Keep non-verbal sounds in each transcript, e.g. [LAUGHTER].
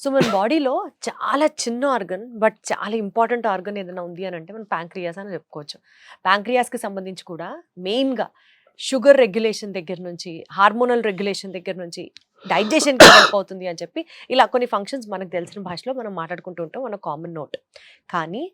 So మన బాడీలో చాలా చిన్న ఆర్గన్ బట్ చాలా ఇంపార్టెంట్ ఆర్గన్ ఏదైనా ఉంది అని అంటే మనం ప్యాంక్రియాస్ అని చెప్పుకోవచ్చు. ప్యాంక్రియాస్కి సంబంధించి కూడా మెయిన్గా షుగర్ రెగ్యులేషన్ దగ్గర నుంచి హార్మోనల్ రెగ్యులేషన్ దగ్గర నుంచి డైజెషన్కి హెల్ప్ అవుతుంది అని చెప్పి ఇలా కొన్ని ఫంక్షన్స్ మనకు తెలిసిన భాషలో మనం మాట్లాడుకుంటూ ఉంటాం మన కామన్ నోట్. కానీ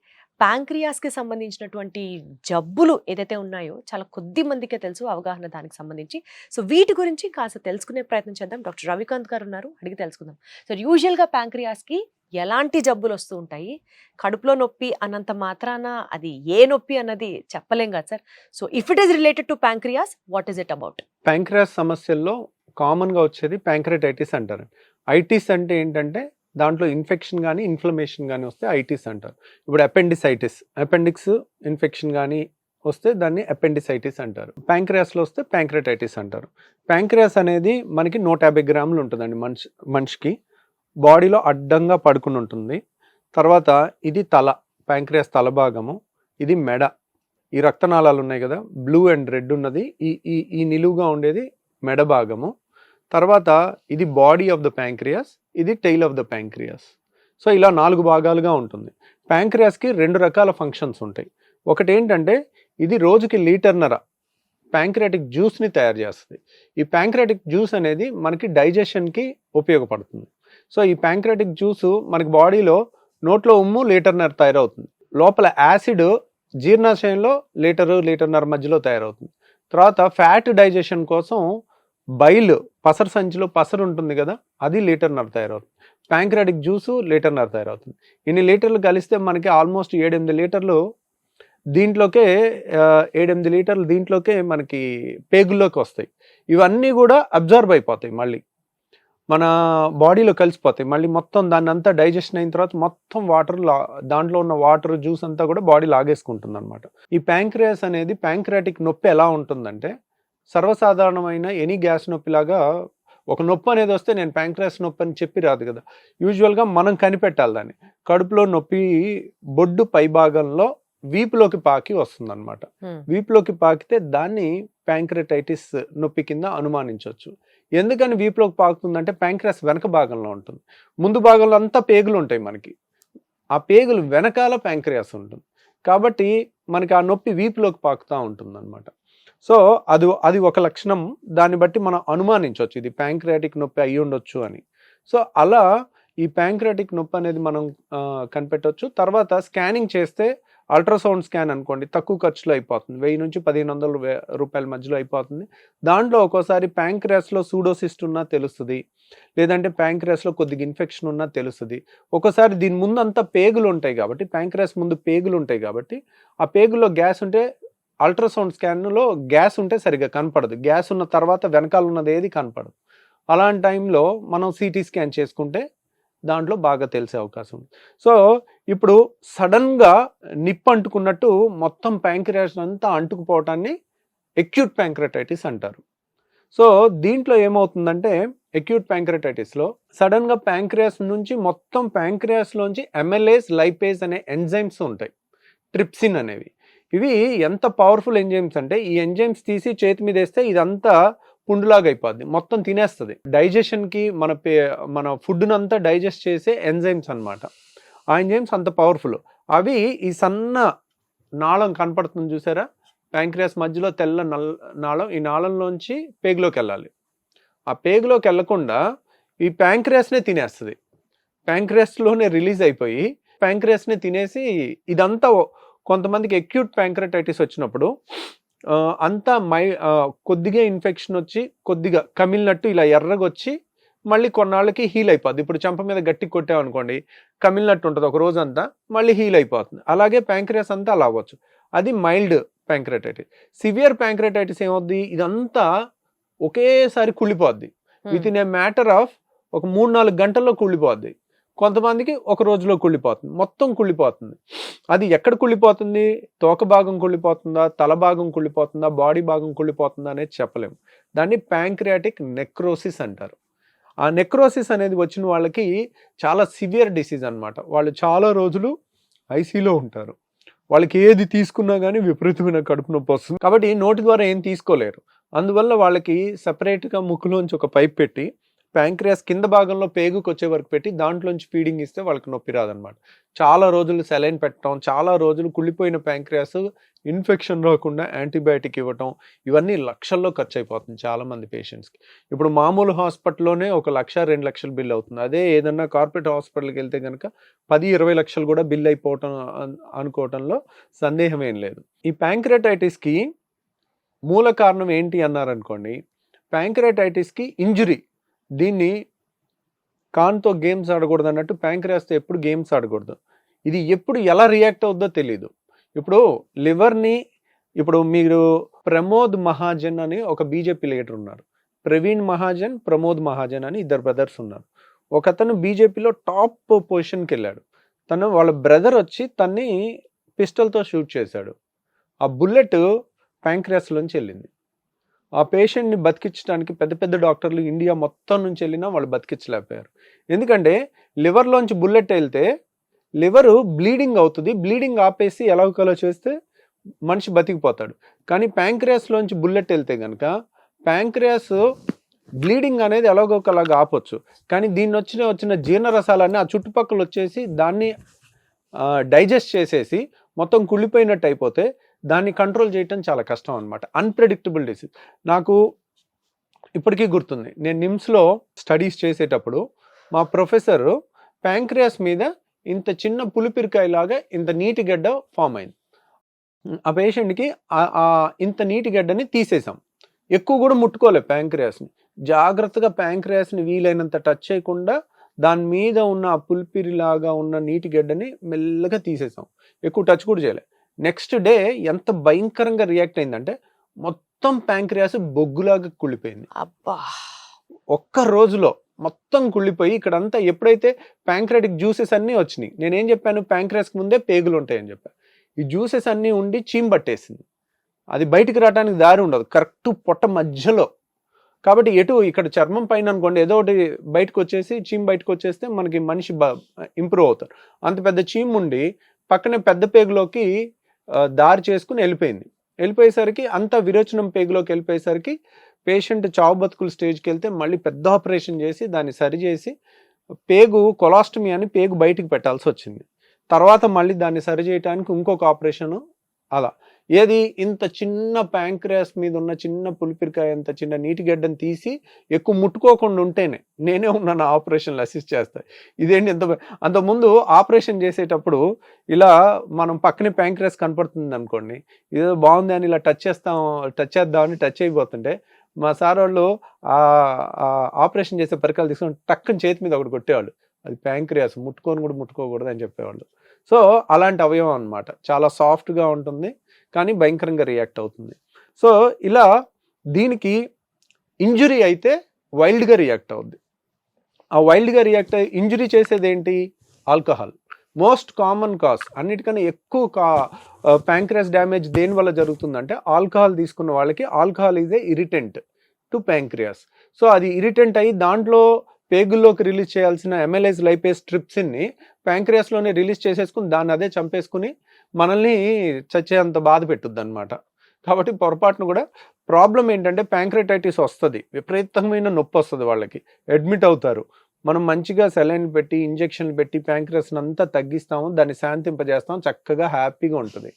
ప్యాంక్రియాస్కి సంబంధించినటువంటి జబ్బులు ఏదైతే ఉన్నాయో చాలా కొద్ది మందికే తెలుసు అవగాహన దానికి సంబంధించి. సో వీటి గురించి కాస్త తెలుసుకునే ప్రయత్నం చేద్దాం. డాక్టర్ రవికాంత్ గారు ఉన్నారు అడిగి తెలుసుకుందాం. సో యూజువల్గా ప్యాంక్రియాస్కి ఎలాంటి జబ్బులు వస్తూ ఉంటాయి? కడుపులో నొప్పి అన్నంత మాత్రాన అది ఏ నొప్పి అన్నది చెప్పలేం కదా sir. So if it is related to pancreas what is it about pancreas సమస్యల్లో కామన్గా వచ్చేది ప్యాంక్రటైటిస్ అంటారు. ఐటిస్ అంటే ఏంటంటే దాంట్లో ఇన్ఫెక్షన్ కానీ ఇన్ఫ్లమేషన్ కానీ వస్తే ఐటిస్ అంటారు. ఇప్పుడు అపెండిసైటిస్ అపెండిక్స్ ఇన్ఫెక్షన్ కానీ వస్తే దాన్ని అపెండిసైటిస్ అంటారు. ప్యాంక్రియాస్లో వస్తే ప్యాంక్రటైటిస్ అంటారు. ప్యాంక్రియాస్ అనేది మనకి నూట యాభై గ్రాములు ఉంటుందండి మనిషి మనిషికి. బాడీలో అడ్డంగా పడుకుని ఉంటుంది. తర్వాత ఇది తల ప్యాంక్రియాస్ తల భాగము ఇది మెడ. ఈ రక్తనాళాలు ఉన్నాయి కదా బ్లూ అండ్ రెడ్ ఉన్నది. ఈ ఈ ఈ నిలువుగా ఉండేది మెడ భాగము. తర్వాత ఇది బాడీ ఆఫ్ ద ప్యాంక్రియాస్ ఇది tail of the pancreas. So ఇలా నాలుగు భాగాలుగా ఉంటుంది. ప్యాంక్రియాస్కి రెండు రకాల ఫంక్షన్స్ ఉంటాయి. ఒకటి ఏంటంటే ఇది రోజుకి లీటర్నర ప్యాంక్రియాటిక్ జ్యూస్ని తయారు చేస్తుంది. ఈ ప్యాంక్రియాటిక్ జ్యూస్ అనేది మనకి డైజెషన్కి ఉపయోగపడుతుంది. సో ఈ ప్యాంక్రియాటిక్ జ్యూస్ మనకి బాడీలో నోట్లో ఉమ్ము లీటర్నర తయారవుతుంది. లోపల యాసిడ్ జీర్ణాశయంలో లీటరు లీటర్నర మధ్యలో తయారవుతుంది. తర్వాత ఫ్యాట్ డైజెషన్ కోసం బైల్ పసరు సంచిలో పసరు ఉంటుంది కదా అది లీటర్నర తయారవుతుంది. ప్యాంక్రాటిక్ జ్యూసు లీటర్నర తయారవుతుంది. ఇన్ని లీటర్లు కలిస్తే మనకి ఆల్మోస్ట్ ఏడెనిమిది లీటర్లు దీంట్లోకే ఏడెనిమిది లీటర్లు దీంట్లోకే మనకి పేగుల్లోకి వస్తాయి. ఇవన్నీ కూడా అబ్జర్వ్ అయిపోతాయి మళ్ళీ. మన బాడీలో కలిసిపోతాయి. మళ్ళీ మొత్తం దాన్ని అంతా డైజెషన్ అయిన తర్వాత మొత్తం వాటర్ దాంట్లో ఉన్న వాటర్ జ్యూస్ అంతా కూడా బాడీ లాగేసుకుంటుంది అనమాట ఈ ప్యాంక్రియాస్ అనేది ప్యాంక్రాటిక్ నొప్పి ఎలా ఉంటుందంటే సర్వసాధారణమైన ఎనీ గ్యాస్ నొప్పిలాగా ఒక నొప్పి అనేది వస్తే నేను ప్యాంక్రియాస్ నొప్పి అని చెప్పి రాదు కదా. యూజువల్గా మనం కనిపెట్టాలి దాన్ని. కడుపులో నొప్పి బొడ్డు పైభాగంలో వీపులోకి పాకి వస్తుందన్నమాట. వీపులోకి పాకితే దాన్ని ప్యాంక్రటైటిస్ నొప్పి కింద అనుమానించవచ్చు. ఎందుకని వీపులోకి పాకుతుందంటే ప్యాంక్రస్ వెనక భాగంలో ఉంటుంది. ముందు భాగంలో అంతా పేగులు ఉంటాయి మనకి. ఆ పేగులు వెనకాల ప్యాంక్రియాస్ ఉంటుంది. కాబట్టి మనకి ఆ నొప్పి వీపులోకి పాకుతూ ఉంటుంది అనమాట సో అది అది ఒక లక్షణం. దాన్ని బట్టి మనం అనుమానించవచ్చు. ఇది ప్యాంక్రియాటిక్ నొప్పి అయి ఉండొచ్చు అని. సో అలా ఈ ప్యాంక్రియాటిక్ నొప్పి అనేది మనం కనిపెట్టవచ్చు తర్వాత స్కానింగ్ చేస్తే అల్ట్రాసౌండ్ స్కాన్ అనుకోండి. తక్కువ ఖర్చులో అయిపోతుంది. వెయ్యి నుంచి పదిహేను వందల రూపాయల మధ్యలో అయిపోతుంది. దాంట్లో ఒక్కోసారి ప్యాంక్రియాస్లో సూడోసిస్ట్ ఉన్నా తెలుస్తుంది. లేదంటే ప్యాంక్రియాస్లో కొద్దిగా ఇన్ఫెక్షన్ ఉన్నా తెలుస్తుంది. ఒకసారి దీని ముందు అంతా పేగులు ఉంటాయి కాబట్టి ప్యాంక్రియాస్ ముందు పేగులు ఉంటాయి కాబట్టి ఆ పేగుల్లో గ్యాస్ ఉంటే అల్ట్రాసౌండ్ స్కాన్లో గ్యాస్ ఉంటే సరిగ్గా కనపడదు. గ్యాస్ ఉన్న తర్వాత వెనకాల ఉన్నది ఏది కనపడదు. అలాంటి టైంలో మనం సిటీ స్కాన్ చేసుకుంటే దాంట్లో బాగా తెలిసే అవకాశం ఉంది. సో ఇప్పుడు సడన్గా నిప్పు అంటుకున్నట్టు మొత్తం ప్యాంక్రియాస్ అంతా అంటుకుపోవటాన్ని ఎక్యూట్ ప్యాంక్రటైటిస్ అంటారు. సో దీంట్లో ఏమవుతుందంటే ఎక్యూట్ ప్యాంక్రటైటిస్లో సడన్గా ప్యాంక్రియాస్ నుంచి మొత్తం ప్యాంక్రియాస్లోంచి ఎమ్ఎల్ఏస్ లైపేజ్ అనే ఎంజైమ్స్ ఉంటాయి. ట్రిప్సిన్ అనేవి. ఇవి ఎంత పవర్ఫుల్ ఎంజైమ్స్ అంటే ఈ ఎంజైమ్స్ తీసి చేతి మీద వేస్తే ఇదంతా పుండులాగా అయిపోద్ది. మొత్తం తినేస్తుంది. డైజెషన్కి మన పే మన ఫుడ్నంతా డైజెస్ట్ చేసే ఎంజైమ్స్ అన్నమాట. ఆ ఎంజైమ్స్ అంత పవర్ఫుల్ అవి ఈ సన్న నాళం కనపడుతుంది చూసారా? ప్యాంక్రియాస్ మధ్యలో తెల్ల నల్ నాళం ఈ నాళంలోంచి పేగులోకి వెళ్ళాలి. ఆ పేగులోకి వెళ్ళకుండా ఈ ప్యాంక్రియాస్నే తినేస్తుంది. ప్యాంక్రియాస్లోనే రిలీజ్ అయిపోయి ప్యాంక్రియాస్ని తినేసి ఇదంతా ఓ- కొంతమందికి ఎక్యూట్ ప్యాంక్రటైటిస్ వచ్చినప్పుడు అంతా మై కొద్దిగా ఇన్ఫెక్షన్ వచ్చి కొద్దిగా కమిలినట్టు ఇలా ఎర్రగొచ్చి మళ్ళీ కొన్నాళ్ళకి హీల్ అయిపోద్ది. ఇప్పుడు చెంప మీద గట్టి కొట్టామనుకోండి కమిలినట్టు ఉంటుంది ఒక రోజు అంతా మళ్ళీ హీల్ అయిపోతుంది. అలాగే ప్యాంక్రియాస్ అంతా అలా అవ్వచ్చు. అది మైల్డ్ ప్యాంక్రటైటిస్ సివియర్ ప్యాంక్రటైటిస్ ఏమవుద్ది? ఇదంతా ఒకేసారి కుళ్ళిపోద్ది. Within a matter of ఒక మూడు నాలుగు గంటల్లో కుళ్ళిపోద్ది. కొంతమందికి ఒక రోజులో కుళ్ళిపోతుంది. మొత్తం కుళ్ళిపోతుంది. అది ఎక్కడ కుళ్ళిపోతుంది? తోక భాగం కుళ్ళిపోతుందా? తల భాగం కుళ్ళిపోతుందా? బాడీ భాగం కుళ్ళిపోతుందా అనేది చెప్పలేము. దాన్ని ప్యాంక్రియాటిక్ నెక్రోసిస్ అంటారు. ఆ నెక్రోసిస్ అనేది వచ్చిన వాళ్ళకి చాలా సివియర్ డిసీజ్ అనమాట వాళ్ళు చాలా రోజులు ఐసీలో ఉంటారు. వాళ్ళకి ఏది తీసుకున్నా కానీ విపరీతమైన కడుపు నొప్పి వస్తుంది. కాబట్టి నోటి ద్వారా ఏం తీసుకోలేరు. అందువల్ల వాళ్ళకి సపరేట్గా ముక్కులోంచి ఒక పైప్ పెట్టి ప్యాంక్రియాస్ కింద భాగంలో పేగుకి వచ్చే వరకు పెట్టి దాంట్లోంచి ఫీడింగ్ ఇస్తే వాళ్ళకి నొప్పి రాదనమాట చాలా రోజులు సెలైన్ పెట్టడం చాలా రోజులు కుళ్ళిపోయిన ప్యాంక్రియాస్ ఇన్ఫెక్షన్ రాకుండా యాంటీబయాటిక్ ఇవ్వటం ఇవన్నీ లక్షల్లో ఖర్చు అయిపోతుంది చాలామంది పేషెంట్స్కి. ఇప్పుడు మామూలు హాస్పిటల్లోనే ఒక లక్ష రెండు లక్షలు బిల్ అవుతుంది. అదే ఏదన్నా కార్పొరేట్ హాస్పిటల్కి వెళ్తే కనుక పది ఇరవై లక్షలు కూడా బిల్ అయిపోవటం అనుకోవటంలో సందేహం ఏం లేదు. ఈ ప్యాంక్రటైటిస్కి మూల కారణం ఏంటి అన్నారనుకోండి ప్యాంక్రటైటిస్కి ఇంజురీ దీన్ని కాన్తో గేమ్స్ ఆడకూడదు అన్నట్టు ప్యాంక్రియాస్తో ఎప్పుడు గేమ్స్ ఆడకూడదు. ఇది ఎప్పుడు ఎలా రియాక్ట్ అవుద్దో తెలియదు ఇప్పుడు లివర్ని ఇప్పుడు మీరు ప్రమోద్ మహాజన్ అని ఒక బీజేపీ లీడర్ ఉన్నారు. ప్రవీణ్ మహాజన్ ప్రమోద్ మహాజన్ అని ఇద్దరు బ్రదర్స్ ఉన్నారు. ఒకతను బీజేపీలో టాప్ పొజిషన్కి వెళ్ళాడు తను వాళ్ళ బ్రదర్ వచ్చి తన్ని పిస్టల్తో షూట్ చేశాడు. ఆ బుల్లెట్ ప్యాంక్రియాస్లోంచి వెళ్ళింది. ఆ పేషెంట్ని బతికించడానికి పెద్ద పెద్ద డాక్టర్లు ఇండియా మొత్తం నుంచి వెళ్ళినా వాళ్ళు బతికించలేకపోయారు. ఎందుకంటే లివర్లోంచి బుల్లెట్ వెళ్తే లివరు బ్లీడింగ్ అవుతుంది. బ్లీడింగ్ ఆపేసి ఎలాగోకలా చేస్తే మనిషి బతికిపోతాడు. కానీ ప్యాంక్రియాస్లోంచి బుల్లెట్ వెళ్తే కనుక ప్యాంక్రియాస్ బ్లీడింగ్ అనేది ఎలాగోకలాగా ఆపొచ్చు. కానీ దీన్ని వచ్చిన వచ్చిన జీర్ణరసాలన్నీ ఆ చుట్టుపక్కల వచ్చేసి దాన్ని డైజెస్ట్ చేసేసి మొత్తం కుళ్ళిపోయినట్టు అయిపోతే దాన్ని కంట్రోల్ చేయటం చాలా కష్టం అనమాట అన్ప్రెడిక్టబుల్ డిసీజ్ నాకు ఇప్పటికీ గుర్తుంది. నేను నిమ్స్లో స్టడీస్ చేసేటప్పుడు మా ప్రొఫెసర్ ప్యాంక్రియాస్ మీద ఇంత చిన్న పులిపిరికాయ లాగా ఇంత నీటి గడ్డ ఫామ్ అయింది. ఆ పేషెంట్కి ఇంత నీటి గడ్డని తీసేసాం ఎక్కువ కూడా ముట్టుకోలే ప్యాంక్రియాస్ని జాగ్రత్తగా ప్యాంక్రియాస్ని వీలైనంత టచ్ చేయకుండా దాని మీద ఉన్న ఆ పులిపిరి లాగా ఉన్న నీటి గడ్డని మెల్లగా తీసేసాం ఎక్కువ టచ్ కూడా చేయలే. నెక్స్ట్ డే ఎంత భయంకరంగా రియాక్ట్ అయిందంటే మొత్తం ప్యాంక్రియాస్ బొగ్గులాగా కుళ్ళిపోయింది. అబ్బా! ఒక్క రోజులో మొత్తం కుళ్ళిపోయి ఇక్కడంతా ఎప్పుడైతే ప్యాంక్రాటిక్ జ్యూసెస్ అన్నీ వచ్చినాయి నేనేం చెప్పాను? ప్యాంక్రాస్కి ముందే పేగులు ఉంటాయని చెప్పాను ఈ జ్యూసెస్ అన్నీ ఉండి చీమ్ పట్టేసింది. అది బయటికి రావడానికి దారి ఉండదు. కరెక్ట్ పొట్ట మధ్యలో. కాబట్టి ఎటు ఇక్కడ చర్మం పైన అనుకోండి ఏదో ఒకటి బయటకు వచ్చేసి చీమ్ బయటకు వచ్చేస్తే మనకి మనిషి ఇంప్రూవ్ అవుతారు అంత పెద్ద చీమ్ ఉండి పక్కనే పెద్ద పేగులోకి దారి చేసుకుని వెళ్ళిపోయింది. వెళ్ళిపోయేసరికి అంత విరోచనం పేగులోకి వెళ్ళిపోయేసరికి పేషెంట్ చావు బతుకుల స్టేజ్కి వెళ్తే మళ్ళీ పెద్ద ఆపరేషన్ చేసి దాన్ని సరిచేసి పేగు కొలాస్టమీ అని పేగు బయటికి పెట్టాల్సి వచ్చింది. తర్వాత మళ్ళీ దాన్ని సరిచేయటానికి ఇంకొక ఆపరేషను అలా ఏది? ఇంత చిన్న ప్యాంక్రియాస్ మీద ఉన్న చిన్న పులిపిరికాయ అంత చిన్న నీటి గడ్డను తీసి ఎక్కువ ముట్టుకోకుండా ఉంటేనే నేనే ఉన్నాను ఆపరేషన్లు అసిస్ట్ చేస్తా. ఇదేంటి ఎంత అంతకుముందు ఆపరేషన్ చేసేటప్పుడు ఇలా మనం పక్కనే ప్యాంక్రియాస్ కనపడుతుంది అనుకోండి ఇదేదో బాగుంది అని ఇలా టచ్ చేస్తాం టచ్ చేద్దామని టచ్ అయిపోతుంటే మా సార్ వాళ్ళు ఆపరేషన్ చేసే పరికరాలు తీసుకొని టక్కని చేతి మీద ఒకటి కొట్టేవాళ్ళు. అది ప్యాంక్రియాస్ ముట్టుకొని కూడా ముట్టుకోకూడదు అని చెప్పేవాళ్ళు. సో అలాంటి అవయవం అన్నమాట. చాలా సాఫ్ట్గా ఉంటుంది. కానీ భయంకరంగా రియాక్ట్ అవుతుంది. సో ఇలా దీనికి ఇంజురీ అయితే వైల్డ్గా రియాక్ట్ అవుద్ది. ఆ వైల్డ్గా రియాక్ట్ అయ్యి ఇంజురీ చేసేది ఏంటి ఆల్కహాల్ మోస్ట్ కామన్ కాజ్ అన్నిటికన్నా ఎక్కువ కా ప్యాంక్రియాస్ డ్యామేజ్ దేని వల్ల జరుగుతుందంటే ఆల్కహాల్ తీసుకున్న వాళ్ళకి alcohol is a irritant to pancreas so అది ఇరిటెంట్ అయ్యి దాంట్లో పేగుల్లోకి రిలీజ్ చేయాల్సిన ఎంఎల్ఏస్ లైపేస్ ట్రిప్సిన్ని ప్యాంక్రియాస్లోనే రిలీజ్ చేసేసుకుని దాన్ని అదే చంపేసుకుని మనల్ని చచ్చేంత బాధ పెట్టుద్ది అనమాట కాబట్టి పొరపాటును కూడా ప్రాబ్లం ఏంటంటే ప్యాంక్రటైటిస్ వస్తుంది. విపరీతమైన నొప్పి వస్తుంది వాళ్ళకి. అడ్మిట్ అవుతారు. మనం మంచిగా సెలైన్ పెట్టి ఇంజెక్షన్లు పెట్టి ప్యాంక్రస్ని అంతా తగ్గిస్తాము దాన్ని శాంతింపజేస్తాం చక్కగా హ్యాపీగా ఉంటుంది.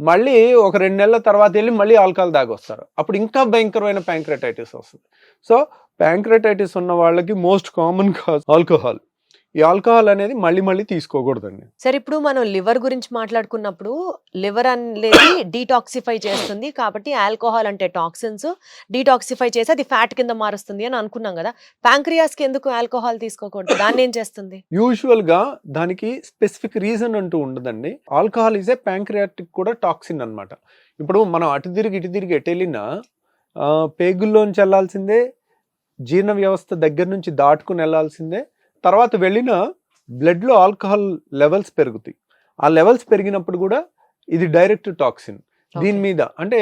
మళ్ళీ ఒక రెండు నెలల తర్వాత వెళ్ళి మళ్ళీ ఆల్కహాల్ దాగొస్తారు అప్పుడు ఇంకా భయంకరమైన ప్యాంక్రటైటిస్ వస్తుంది. సో ప్యాంక్రటైటిస్ ఉన్న వాళ్ళకి మోస్ట్ కామన్ కాజ్ ఆల్కహాల్. ఈ ఆల్కహాల్ అనేది మళ్ళీ మళ్ళీ తీసుకోకూడదండి. సరే ఇప్పుడు మనం లివర్ గురించి మాట్లాడుకున్నప్పుడు లివర్ అనేది [COUGHS] డీటాక్సిఫై చేస్తుంది కాబట్టి ఆల్కహాల్ అంటే టాక్సిన్స్. డీటాక్సిఫై చేసి అది ఫ్యాట్ కింద మారుస్తుంది అని అనుకున్నాం కదా. ప్యాంక్రియాస్కి ఎందుకు ఆల్కహాల్ తీసుకోకూడదు? దాన్ని ఏం చేస్తుంది? యూజువల్గా దానికి స్పెసిఫిక్ రీజన్ అంటూ ఉండదండి. ఆల్కహాల్ ఈజ్ ఏ ప్యాంక్రియాటిక్ కూడా టాక్సిన్ అన్నమాట. ఇప్పుడు మనం అటు తిరిగి ఇటు తిరిగి ఎటు వెళ్ళినా పేగుల్లోంచి వెళ్ళాల్సిందే జీర్ణ వ్యవస్థ దగ్గర నుంచి దాటుకుని వెళ్ళాల్సిందే తర్వాత వెళ్ళిన బ్లడ్లో ఆల్కహాల్ లెవెల్స్ పెరుగుతాయి. ఆ లెవెల్స్ పెరిగినప్పుడు కూడా ఇది డైరెక్ట్ టాక్సిన్. దీని. మీద అంటే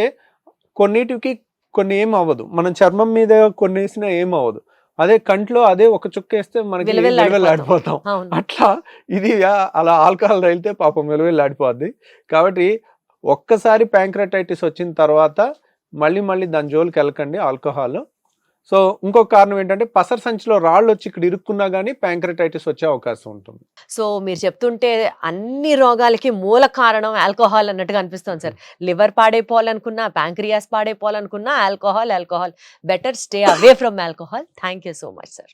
కొన్నిటికి కొన్ని ఏం అవ్వదు. మనం చర్మం మీద కొన్ని వేసినా ఏం అవ్వదు. అదే కంట్లో అదే ఒక చుక్క వేస్తే మనకి అవును. అట్లా ఇది అలా ఆల్కహాల్ తగిలితే పాపం వెలువెళ్ళాడిపోద్ది కాబట్టి ఒక్కసారి ప్యాంక్రటైటిస్ వచ్చిన తర్వాత మళ్ళీ మళ్ళీ దాని జోలికి వెళ్ళకండి ఆల్కహాల్. సో ఇంకొక కారణం ఏంటంటే పసర సంచిలో రాళ్ళు వచ్చి ఇక్కడ ఇరుక్కున్నా కానీ ప్యాంక్రటైటిస్ వచ్చే అవకాశం ఉంటుంది. సో మీరు చెప్తుంటే అన్ని రోగాలకి మూల కారణం ఆల్కహాల్ అన్నట్టుగా అనిపిస్తుంది సార్. లివర్ పాడైపోవాలనుకున్నా pancreas పాడైపోవాలనుకున్నా alcohol alcohol. Better stay away from alcohol. Thank you so much sir.